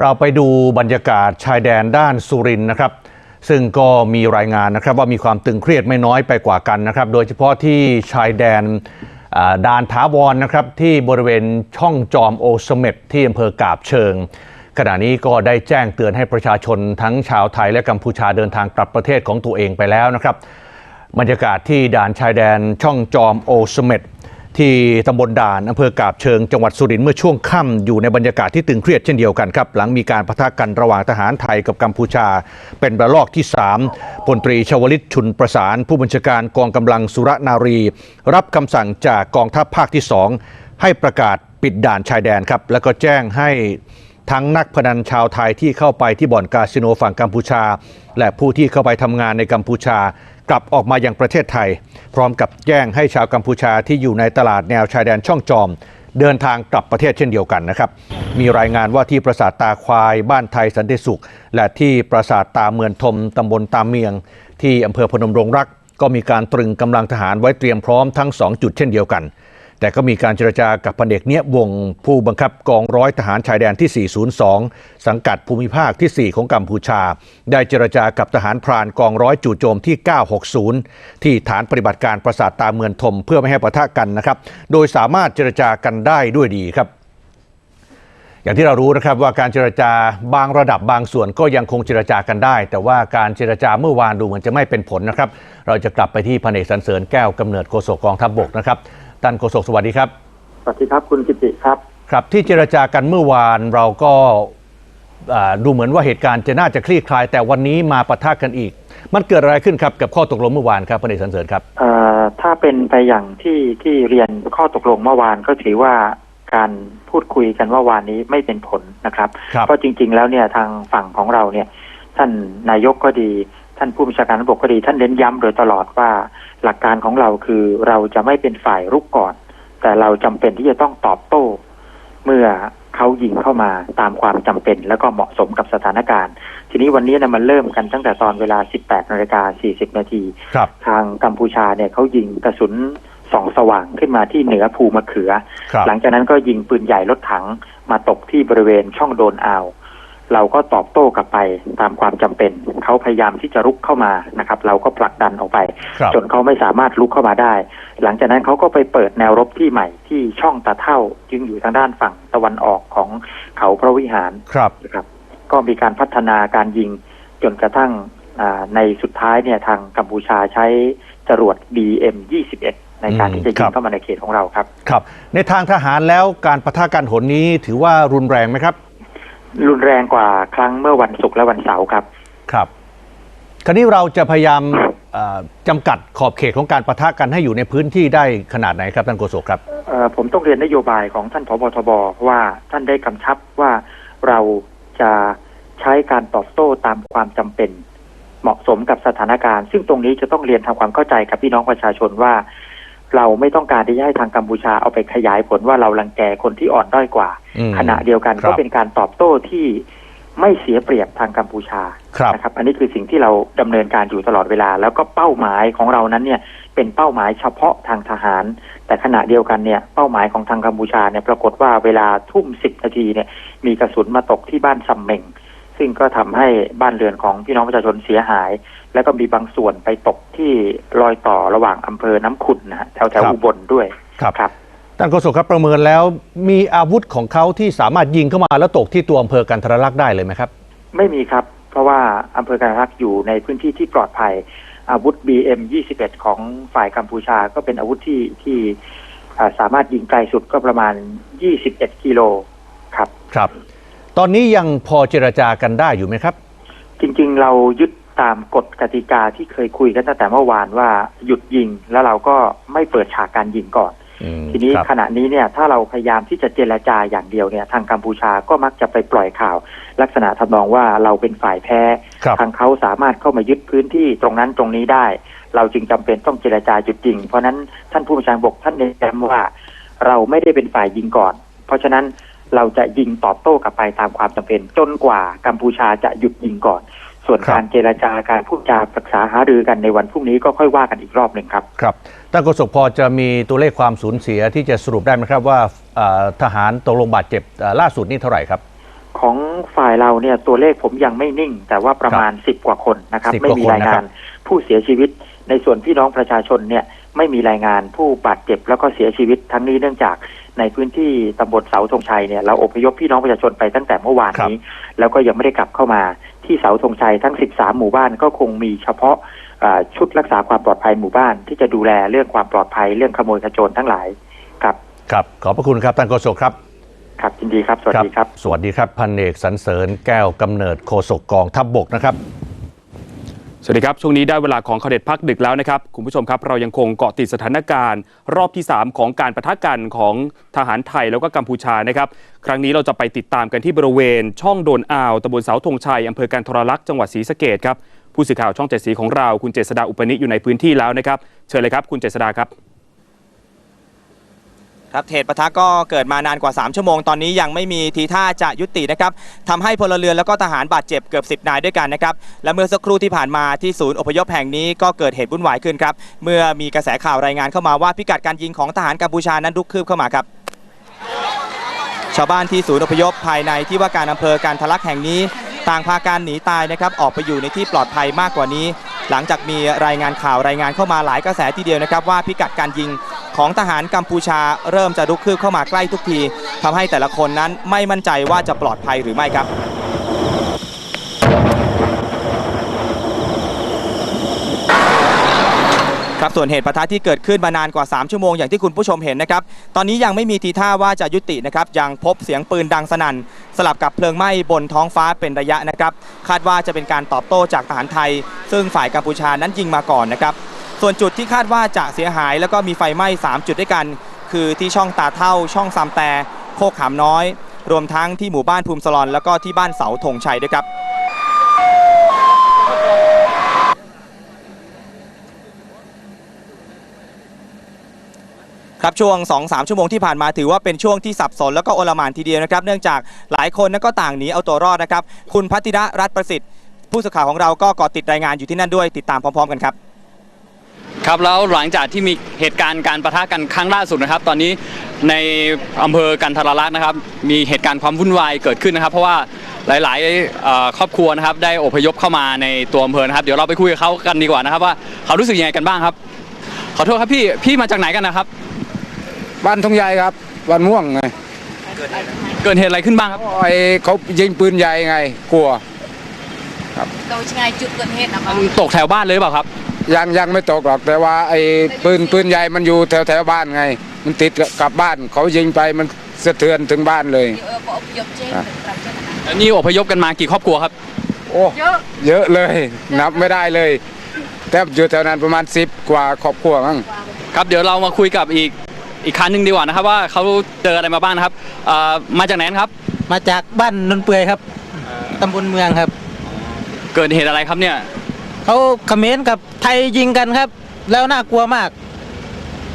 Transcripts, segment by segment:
เราไปดูบรรยากาศชายแดนด้านสุรินนะครับ ซึ่งก็มีรายงานนะครับว่ามีความตึงเครียดไม่น้อยไปกว่ากันนะครับ โดยเฉพาะที่ชายแดนด่านถาวรนะครับที่บริเวณช่องจอมโอสเม็ดที่อำเภอกาบเชิง ขณะนี้ก็ได้แจ้งเตือนให้ประชาชนทั้งชาวไทยและกัมพูชาเดินทางกลับประเทศของตัวเองไปแล้วนะครับ บรรยากาศที่ด่านชายแดนช่องจอมโอสเม็ด ที่ตำบลด่านอำเภอกาบเชิงจังหวัดสุรินทร์เมื่อช่วงค่ำอยู่ในบรรยากาศที่ตึงเครียดเช่นเดียวกันครับ หลังมีการปะทะกันระหว่างทหารไทยกับกัมพูชา เป็นระลอกที่ 3พลตรีชวลิตชุนประสาน ผู้บัญชาการกองกำลังสุรนารี รับคำสั่งจากกองทัพภาคที่ 2 ให้ประกาศปิดด่านชายแดนครับ แล้วก็แจ้งให้ ทั้งนักพนันชาวไทยที่เข้าไปที่บ่อนคาสิโนฝั่งกัมพูชา และผู้ที่เข้าไปทำงานในกัมพูชากลับออกมายังประเทศไทย พร้อมกับแจ้งให้ชาวกัมพูชาที่อยู่ในตลาดแนวชายแดนช่องจอม เดินทางกลับประเทศเช่นเดียวกันนะครับ มีรายงานว่าที่ปราสาทตาควายบ้านไทยสันติสุข และที่ปราสาทตาเมืองทมตำบลตาเมียง ที่อำเภอพนมรงรัก ก็มีการตรึงกำลังทหารไว้เตรียมพร้อมทั้ง 2 จุดเช่นเดียวกัน แต่ก็มีการเจรจากับพันเอกเนียวงผู้บังคับกองร้อยทหารชายแดนที่ 402 สังกัดภูมิภาคที่ 4 ของกัมพูชา ได้เจรจากับทหารพรานกองร้อยจู่โจมที่ 960 ที่ฐานปฏิบัติการประสาทตาเมืองทมเพื่อไม่ให้ปะทะกันนะครับ โดยสามารถเจรจากันได้ด้วยดีครับอย่างที่เรารู้นะครับว่าการเจรจาบางระดับบางส่วนก็ยังคงเจรจากันได้ แต่ว่าการเจรจาเมื่อวานดูเหมือนจะไม่เป็นผลนะครับ เราจะกลับไปที่พันเอกสันเสริญแก้วกำเนิดโฆษกกองทัพบกนะครับ ท่านโฆษกสวัสดีครับ สวัสดีครับคุณกิติครับ ครับที่เจรจากันเมื่อวานเราก็อ่าดูเหมือนว่าเหตุการณ์จะน่าจะคลี่คลาย แต่วันนี้มาปะทะกันอีก มันเกิดอะไรขึ้นครับกับข้อตกลงเมื่อวานครับพันเอกสันเสริญครับเอ่อถ้าเป็นไปอย่างที่ที่เรียนข้อตกลงเมื่อวานก็ถือว่าการพูดคุยกันเมื่อวานนี้ไม่เป็นผลนะครับครับเพราะจริง ๆ แล้วเนี่ยทางฝั่งของเราเนี่ยท่านนายกก็ดี ท่านผู้บัญชาการทหารบกก็ดีท่านเน้นย้ำโดยตลอดว่า หลักการของเราคือเราจะไม่เป็นฝ่ายรุกก่อน แต่เราจำเป็นที่จะต้องตอบโต้ เมื่อเขายิงเข้ามาตามความจำเป็น แล้วก็เหมาะสมกับสถานการณ์ ทีนี้วันนี้นะมันเริ่มกันตั้งแต่ตอนเวลา 18นาฬิกา40 นาทีครับทางกัมพูชาเนี่ยเขายิงกระสุนส่องสว่างขึ้นมาที่เหนือภูมะเขือครับหลังจากนั้นก็ยิงปืนใหญ่รถถังมาตกที่บริเวณช่องโดนอ่าว เราก็ตอบโต้กลับไปตามความจำเป็นเขาพยายามที่จะรุกเข้ามานะครับ เราก็ผลักดันออกไปครับจนเขาไม่สามารถลุกเข้ามาได้ หลังจากนั้นเขาก็ไปเปิดแนวรบที่ใหม่ที่ช่องตาเท่าจึงอยู่ทางด้านฝั่งตะวันออกของเขาพระวิหารครับนะครับ ก็มีการพัฒนาการยิงจนกระทั่งอ่าในสุดท้ายเนี่ยทางกัมพูชาใช้จรวด BM 21ในการอืมที่จะครัยิงบเข้ามาในเขตของเราครับ ครับ ในทางทหารแล้วการปะทะกันหนนี้ถือว่ารุนแรงไหมครับ รุนแรงกว่าครั้งเมื่อวันศุกร์และวันเสาร์ครับ ครับ คราวนี้เราจะพยายามเอ่อจำกัดขอบเขตของการปะทะกันให้อยู่ในพื้นที่ได้ขนาดไหนครับท่านโฆษกครับ เอ่อผมต้องเรียนนโยบายของท่านผบทบว่าท่านได้กำชับว่าเราจะใช้การตอบโต้ตามความจำเป็น เหมาะสมกับสถานการณ์ ซึ่งตรงนี้จะต้องเรียนทำความเข้าใจกับพี่น้องประชาชนว่า เราไม่ต้องการที่จะให้ทางกัมพูชาเอาไปขยายผลว่าเราลังแกคนที่อ่อนด้อยกว่า อืมขณะเดียวกันครัก็บเป็นการตอบโต้ที่ไม่เสียเปรียบทางกัมพูชาครับ นะครับ อันนี้คือสิ่งที่เราดำเนินการอยู่ตลอดเวลา แล้วก็เป้าหมายของเรานั้นเนี่ยเป็นเป้าหมายเฉพาะทางทหาร แต่ขณะเดียวกันเนี่ยเป้าหมายของทางกัมพูชาเนี่ยปรากฏว่าเวลาทุ่มสิบนาทีเนี่ยมีกระสุนมาตกที่บ้านซัมเมง ซึ่งก็ทำให้บ้านเรือนของพี่น้องประชาชนเสียหาย แล้วก็มีบางส่วนไปตกที่รอยต่อระหว่างอำเภอน้ำขุนนะฮะแถวแถวครับอุบลด้วยครับครับท่านโฆษกครับประเมินแล้วมีอาวุธของเขาที่สามารถยิงเข้ามาแล้วตกที่ตัวอำเภอกันทรลักษณ์ได้เลยไหมครับ ไม่มีครับ เพราะว่าอำเภอการรักษ์อยู่ในพื้นที่ที่ปลอดภัย อาวุธ BM 21ของฝ่ายกัมพูชาก็เป็นอาวุธที่ที่อ่าสามารถยิงไกลสุดก็ประมาณ 21 กิโลครับครับ ตอนนี้ยังพอเจรจากันได้อยู่ไหมครับ จริงๆ เรายึดตามกฎกติกาที่เคยคุยกันตั้งแต่เมื่อวานว่าหยุดยิงแล้วเราก็ไม่เปิดฉากการยิงก่อนอืมทีนี้ครับขณะนี้เนี่ยถ้าเราพยายามที่จะเจรจาอย่างเดียวเนี่ยทางกัมพูชาก็มักจะไปปล่อยข่าว ลักษณะทำนองว่าเราเป็นฝ่ายแพ้ครับทางเขาสามารถเข้ามายึดพื้นที่ตรงนั้นตรงนี้ได้ เราจึงจำเป็นต้องเจรจาจุดจริง เพราะฉะนั้นท่านผู้บัญชาการบกท่านเน้นย้ำว่า เราไม่ได้เป็นฝ่ายยิงก่อน เพราะฉะนั้น เราจะยิงตอบโต้กลับไปตามความจำเป็น จนกว่ากัมพูชาจะหยุดยิงก่อน ส่วนครับการเจรจาการพูดจาปรึกษาหารือกันในวันพรุ่งนี้ก็ค่อยว่ากันอีกรอบหนึ่งครับครับท่านโฆษกพอจะมีตัวเลขความสูญเสียที่จะสรุปได้ไหมครับว่าเอ่อทหารตกลงบาดเจ็บเอ่อล่าสุดนี่เท่าไหร่ครับของฝ่ายเราเนี่ยตัวเลขผมยังไม่นิ่ง แต่ว่าประมาณสิบกว่าคนนะครับ10ไม่มีกว่าคนรายงานนะครับผู้เสียชีวิต ในส่วนพี่น้องประชาชนเนี่ยไม่มีรายงานผู้บาดเจ็บแล้วก็เสียชีวิตทั้งนี้เนื่องจาก ในพื้นที่ตำบลเสาธงชัยเนี่ยเราอพยพพี่น้องประชาชนไปตั้งแต่เมื่อวานนี้ แล้วก็ยังไม่ได้กลับเข้ามาที่เสาธงชัยทั้ง 13 หมู่บ้านก็คงมีเฉพาะอ่าชุดรักษาความปลอดภัยหมู่บ้าน ที่จะดูแลเรื่องความปลอดภัยเรื่องขโมยขโจรทั้งหลายครับครับขอบพระคุณครับท่านโฆษกครับครับยินดีครับ สวัสดีครับ สวัสดีครับพันเอกสันเสริญแก้วกำเนิดโฆษกกองทัพบบกนะครับ สวัสดีครับ ช่วงนี้ได้เวลาของข่าวเด็ดพักดึกแล้วนะครับ คุณผู้ชมครับ เรายังคงเกาะติดสถานการณ์ รอบที่ 3 ของการประทะกันของทหารไทยแล้วก็กัมพูชานะครับ ครั้งนี้เราจะไปติดตามกันที่บริเวณ ช่องโดนอ่าวตำบลเสาธงชัยอำเภอการทรลักษณ์จังหวัดศรีสะเกดครับผู้สื่อข่าวช่องเจ็ดสีของเราคุณเจษดาอุปนิชอยู่ในพื้นที่แล้วนะครับ เชิญเลยครับ คุณเจษดาครับ ครับเหตุปะทะก็เกิดมานานกว่า 3 ชั่วโมงตอนนี้ยังไม่มีทีท่าจะยุตินะครับทำให้พลเรือนแล้วก็ทหารบาดเจ็บเกือบ 10 นายด้วยกันนะครับและเมื่อสักครู่ที่ผ่านมาที่ศูนย์อพยพแห่งนี้ก็เกิดเหตุวุ่นวายขึ้นครับเมื่อมีกระแสข่าวรายงานเข้ามาว่าพิกัดการยิงของทหารกัมพูชานั้นลุกคืบเข้ามาครับชาวบ้านที่ศูนย์อพยพภายในที่ว่าการอำเภอการทะลักแห่งนี้ ต่างพาการหนีตายนะครับออกไปอยู่ในที่ปลอดภัยมากกว่านี้ หลังจากมีรายงานข่าวรายงานเข้ามาหลายกระแสทีเดียวนะครับว่าพิกัดการยิง ของทหารกัมพูชาเริ่มจะลุกคืบเข้ามาใกล้ทุกทีทำให้แต่ละคนนั้นไม่มั่นใจว่าจะปลอดภัยหรือไม่ครับครับส่วนเหตุปะทะที่เกิดขึ้นมานานกว่า 3 ชั่วโมงอย่างที่คุณผู้ชมเห็นนะครับ ตอนนี้ยังไม่มีทีท่าว่าจะยุตินะครับยังพบเสียงปืนดังสนั่น สลับกับเพลิงไหม้บนท้องฟ้าเป็นระยะนะครับ คาดว่าจะเป็นการตอบโต้จากทหารไทย ซึ่งฝ่ายกัมพูชานั้นยิงมาก่อนนะครับ ส่วนจุดที่คาดว่าจะเสียหายแล้วก็มีไฟไหม้ 3 จุดด้วยกัน คือที่ช่องตาเท่าช่องซามแต่โคกขามน้อย รวมทั้งที่หมู่บ้านภูมิสลอน แล้วก็ที่บ้านเสาธงชัยด้วยครับครับช่วง 2-3 ชั่วโมงที่ผ่านมาถือว่าเป็นช่วงที่สับสนแล้วก็โอลหมานทีเดียวนะครับ เนื่องจากหลายคนนั้นก็ต่างหนีเอาตัวรอดนะครับ คุณพัติระรัตน์ประสิทธิ์ ผู้สื่อข่าวของเราก็เกาะติดรายงานอยู่ที่นั่นด้วยติดตามพร้อม ๆ กันครับ ครับแล้วหลังจากที่มีเหตุการณ์การประทะกันครั้งล่าสุดนะครับ ตอนนี้ในอำเภอกันทรลักษณ์นะครับ มีเหตุการณ์ความวุ่นวายเกิดขึ้นนะครับ เพราะว่าหลายๆเอ่อครอบครัวนะครับ ได้อพยพเข้ามาในตัวอำเภอนะครับ เดี๋ยวเราไปคุยกับเขากันดีกว่านะครับ ว่าเขารู้สึกยังไงกันบ้างครับ ขอโทษครับพี่พี่มาจากไหนกันนะครับ บ้านทงใหญ่ครับบ้านม่วงไงเกิดเหตุอะไรขึ้นบ้างครับ ไอ้เขายิงปืนใหญ่ไง กลัวโดยไงจุดเกิดเหตุนะคะมันตกแถวบ้านเลยหรือเปล่าครับ ยังยังไม่ตกหรอก แต่ว่าไอ้ปืนปืนใหญ่มันอยู่แถวแถวบ้านไง มันติดกับบ้านเขายิงไปมันสะเทือนถึงบ้านเลยเออบอกยบเจนอะเป็นประเทศนะคะแล้วนี่อพยพกันมากี่ครอบครัวครับ โอ้เยอะเยอะเลย นับไม่ได้เลยแทบอยู่แถวนั้นประมาณ10กว่าครอบครัวมั้งครับเดี๋ยวเรามาคุยกับอีกอีกคันหนึ่งดีกว่านะครับว่าเขาเจออะไรมาบ้างนะครับเอ่อมาจากไหนครับ มาจากบ้านนนเปื่อยครับตำบลเมืองครับ เกิดเหตุอะไรครับเนี่ย เขาเขมรกับไทยยิงกันครับ แล้วน่ากลัวมาก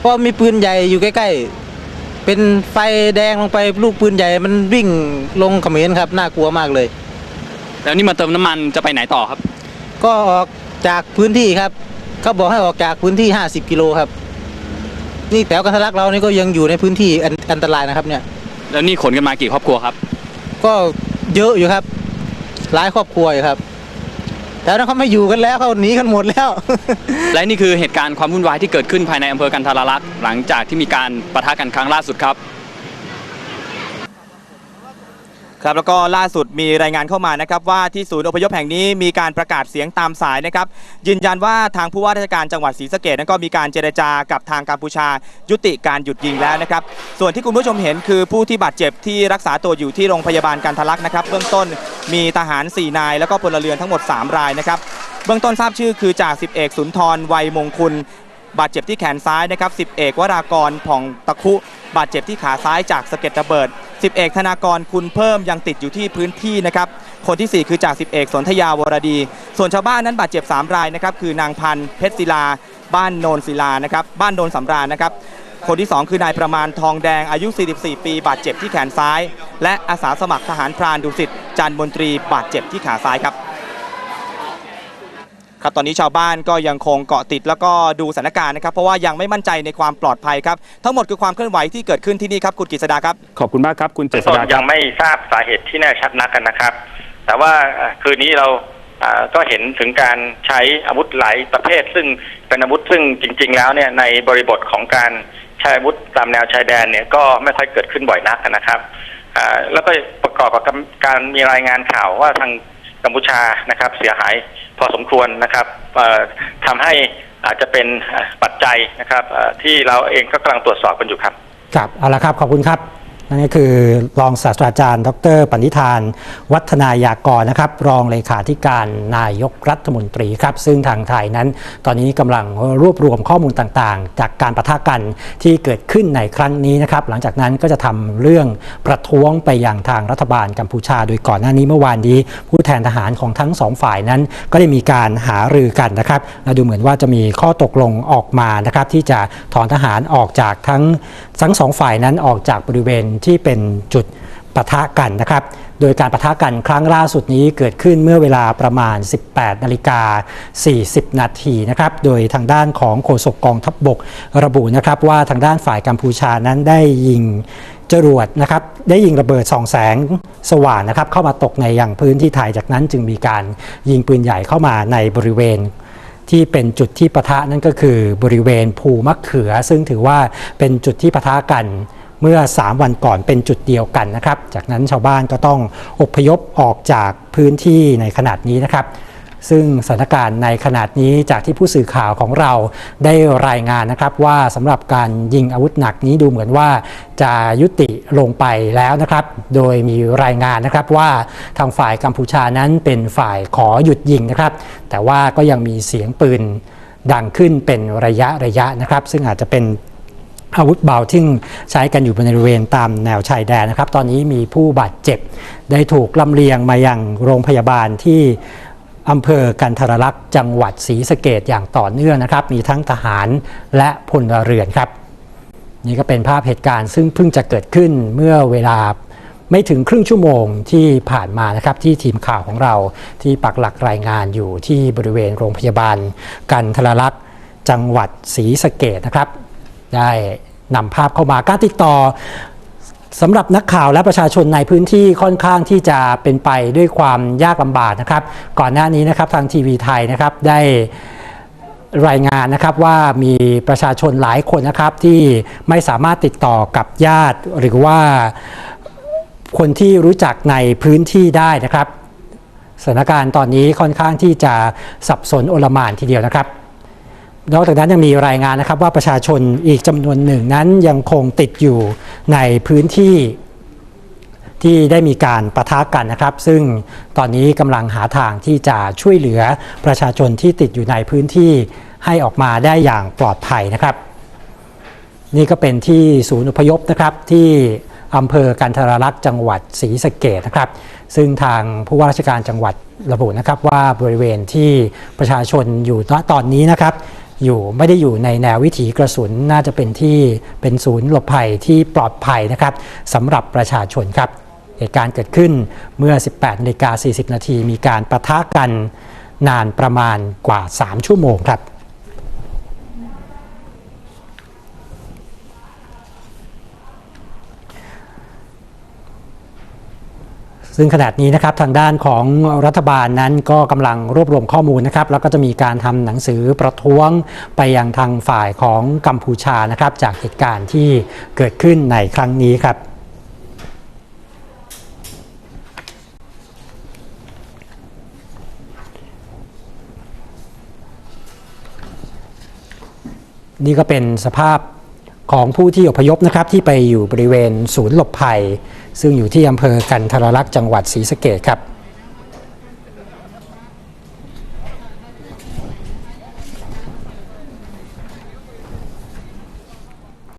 เพราะมีปืนใหญ่อยู่ใกล้ๆ เป็นไฟแดงลงไปลูกปืนใหญ่มันวิ่งลงเขมรครับ น่ากลัวมากเลย แล้วนี่มาเติมน้ำมันจะไปไหนต่อครับ ก็ออกจากพื้นที่ครับเขาบอกให้ออกจากพื้นที่ 50 กิโลครับ นี่แถวกันทะลักเรานี่ก็ยังอยู่ในพื้นที่อันอันตรายนะครับเนี่ย แล้วนี่ขนกันมากี่ครอบครัวครับ ก็เยอะอยู่ครับ หลายครอบครัวอยู่ครับ แล้วนั้นเขาไม่อยู่กันแล้วเขาหนีกันหมดแล้ว และนี่คือเหตุการณ์ความวุ่นวายที่เกิดขึ้นภายในอำเภอกันทาราลักษณ์หลังจากที่มีการประทะกันครั้งล่าสุดครับ ครับแล้วก็ล่าสุดมีรายงานเข้ามานะครับว่าที่ศูนย์อพยพแห่งนี้มีการประกาศเสียงตามสายนะครับยืนยันว่าทางผู้ว่าราชการจังหวัดศรีสะเกดนั้นก็มีการเจรจากับทางกัมพูชายุติการหยุดยิงแล้วนะครับส่วนที่คุณผู้ชมเห็นคือผู้ที่บาดเจ็บที่รักษาตัวอยู่ที่โรงพยาบาลกันทะลักนะครับเบื้องต้นมีทหาร 4 นาย แล้วก็พลเรือนทั้งหมด 3 รายนะครับเบื้องต้นทราบชื่อคือจ่าสิบเอกสุนทรวัยมงคุณบาดเจ็บที่แขนซ้ายนะครับสิบเอกวรากรผ่องตะคุบาดเจ็บที่ขาซ้ายจากสะเก็ดระเบิด สิบเอกธนากรคุณเพิ่มยังติดอยู่ที่พื้นที่นะครับ คนที่ 4 คือจ่าสิบเอกสนธยาวรดี ส่วนชาวบ้านนั้นบาดเจ็บ 3 รายนะครับ คือนางพันธ์เพชรศิลา บ้านโนนศิลานะครับ บ้านโนนสำราญนะครับ คนที่ 2 คือนายประมาณทองแดงอายุ 44 ปี บาดเจ็บที่แขนซ้าย และอาสาสมัครทหารพรานดุสิตจันมนตรีบาดเจ็บที่ขาซ้ายครับ ครับตอนนี้ชาวบ้านก็ยังคงเกาะติด แล้วก็ดูสถานการณ์นะครับ เพราะว่ายังไม่มั่นใจในความปลอดภัยครับ ทั้งหมดคือความเคลื่อนไหวที่เกิดขึ้นที่นี่ครับคุณกฤษดาครับ ขอบคุณมากครับคุณเจษต้นดาคยัรับงไม่ทราบสาเหตุที่แน่ชัดนักกันนะครับ แต่ว่าเอ่อคืนนี้เราเอ่อก็เห็นถึงการใช้อาวุธหลายประเภท ซึ่งเป็นอาวุธซึ่งจริง ๆ แล้วเนี่ยในบริบทของการใช้อาวุธตามแนวชายแดนเนี่ยก็ไม่ค่อยเกิดขึ้นบ่อยนักนะครับอ่าแล้วก็ประกอบกับการมีรายงานข่าวว่าทางกัมพูชานะครับเสียหาย พอสมควรนะครับเอ่อทำให้อาจจะเป็นปัจจัยนะครับที่เราเองก็กำลังตรวจสอบกันอยู่ครับ ครับเอาละครับขอบคุณครับ นั่นก็คือรองศาสตราจารย์ ดรปณิธาน วัฒนายากรนะครับ รองเลขาธิการนายกรัฐมนตรีครับ ซึ่งทางไทยนั้น ตอนนี้กำลังรวบรวมข้อมูลต่างๆ จากการประทะกันที่เกิดขึ้นในครั้งนี้นะครับ หลังจากนั้นก็จะทำเรื่องประท้วงไปยังทางรัฐบาลกัมพูชา โดยก่อนหน้านี้เมื่อวานนี้ ผู้แทนทหารของทั้งสองฝ่ายนั้น ก็ได้มีการหารือกันนะครับและดูเหมือนว่าจะมีข้อตกลงออกมานะครับที่จะถอนทหารออกจากทั้งทั้งสองฝ่ายนั้นออกจากบริเวณที่เป็นจุดปะทะกันนะครับ โดยการปะทะกันครั้งล่าสุดนี้เกิดขึ้นเมื่อเวลาประมาณ 18นาฬิกา40 นาทีนะครับ โดยทางด้านของโฆษกกองทัพบบกระบุนะครับว่าทางด้านฝ่ายกัมพูชานั้นได้ยิงจรวดนะครับได้ยิงระเบิดส่องแสงสว่างนะครับเข้ามาตกในอย่างพื้นที่ไทยจากนั้นจึงมีการยิงปืนใหญ่เข้ามาในบริเวณที่เป็นจุดที่ปะทะนั่นก็คือบริเวณภูมะเขือ ซึ่งถือว่าเป็นจุดที่ปะทะกัน เมื่อ 3 วันก่อนเป็นจุดเดียวกันนะครับ จากนั้นชาวบ้านก็ต้องอพยพออกจากพื้นที่ในขนาดนี้นะครับ ซึ่งสถานการณ์ในขนาดนี้จากที่ผู้สื่อข่าวของเราได้รายงานนะครับ ว่าสำหรับการยิงอาวุธหนักนี้ดูเหมือนว่าจะยุติลงไปแล้วนะครับ โดยมีรายงานนะครับว่าทางฝ่ายกัมพูชานั้นเป็นฝ่ายขอหยุดยิงนะครับ แต่ว่าก็ยังมีเสียงปืนดังขึ้นเป็นระยะระยะนะครับ ซึ่งอาจจะเป็น อาวุธเบาที่ใช้กันอยู่บริเวณตามแนวชายแดนนะครับ ตอนนี้มีผู้บาดเจ็บ ได้ถูกลำเลียงมายังโรงพยาบาลที่อำเภอกันทรลักษณ์จังหวัดศรีสะเกดอย่างต่อเนื่องนะครับ มีทั้งทหารและพลเรือนครับ นี่ก็เป็นภาพเหตุการณ์ซึ่งเพิ่งจะเกิดขึ้นเมื่อเวลาไม่ถึงครึ่งชั่วโมงที่ผ่านมานะครับที่ทีมข่าวของเราที่ปักหลักรายงานอยู่ที่บริเวณโรงพยาบาล กันทรลักษณ์จังหวัดศรีสะเกดนะครับ ได้นำภาพเข้ามาการติดต่อสำหรับนักข่าวและประชาชนในพื้นที่ค่อนข้างที่จะเป็นไปด้วยความยากลำบากนะครับ ก่อนหน้านี้นะครับทางทีวีไทยนะครับได้รายงานนะครับว่ามีประชาชนหลายคนนะครับที่ไม่สามารถติดต่อกับญาติ หรือว่าคนที่รู้จักในพื้นที่ได้นะครับสถานการณ์ตอนนี้ค่อนข้างที่จะสับสนโอลมานทีเดียวนะครับ นอกจากนั้นยังมีรายงานนะครับว่าประชาชนอีกจำนวนหนึ่งนั้นยังคงติดอยู่ในพื้นที่ที่ได้มีการประทะกันนะครับ ซึ่งตอนนี้กำลังหาทางที่จะช่วยเหลือประชาชนที่ติดอยู่ในพื้นที่ให้ออกมาได้อย่างปลอดภัยนะครับ นี่ก็เป็นที่ศูนย์อพยพนะครับที่อำเภอกันทรลักษณ์จังหวัดศรีสะเกดนะครับ ซึ่งทางผู้ว่าราชการจังหวัดระบุนะครับว่าบริเวณที่ประชาชนอยู่ณตอนนี้นะครับ อยู่ไม่ได้อยู่ในแนววิถีกระสุนน่าจะเป็นที่เป็นศูนย์หลบภัยที่ปลอดภัยนะครับสำหรับประชาชนครับเหตุการณ์เกิดขึ้นเมื่อ 18นาฬิกา40 นาทีมีการประทะกันนานประมาณกว่า 3 ชั่วโมงครับ ซึ่งขณะนี้นะครับทางด้านของรัฐบาลนั้นก็กำลังรวบรวมข้อมูลนะครับแล้วก็จะมีการทำหนังสือประท้วงไปยังทางฝ่ายของกัมพูชานะครับจากเหตุการณ์ที่เกิดขึ้นในครั้งนี้ครับนี่ก็เป็นสภาพของผู้ที่อพยพนะครับที่ไปอยู่บริเวณศูนย์หลบภัย ซึ่งอยู่ที่อำเภอกันทรลักษณ์จังหวัดศรีสะเกดครับ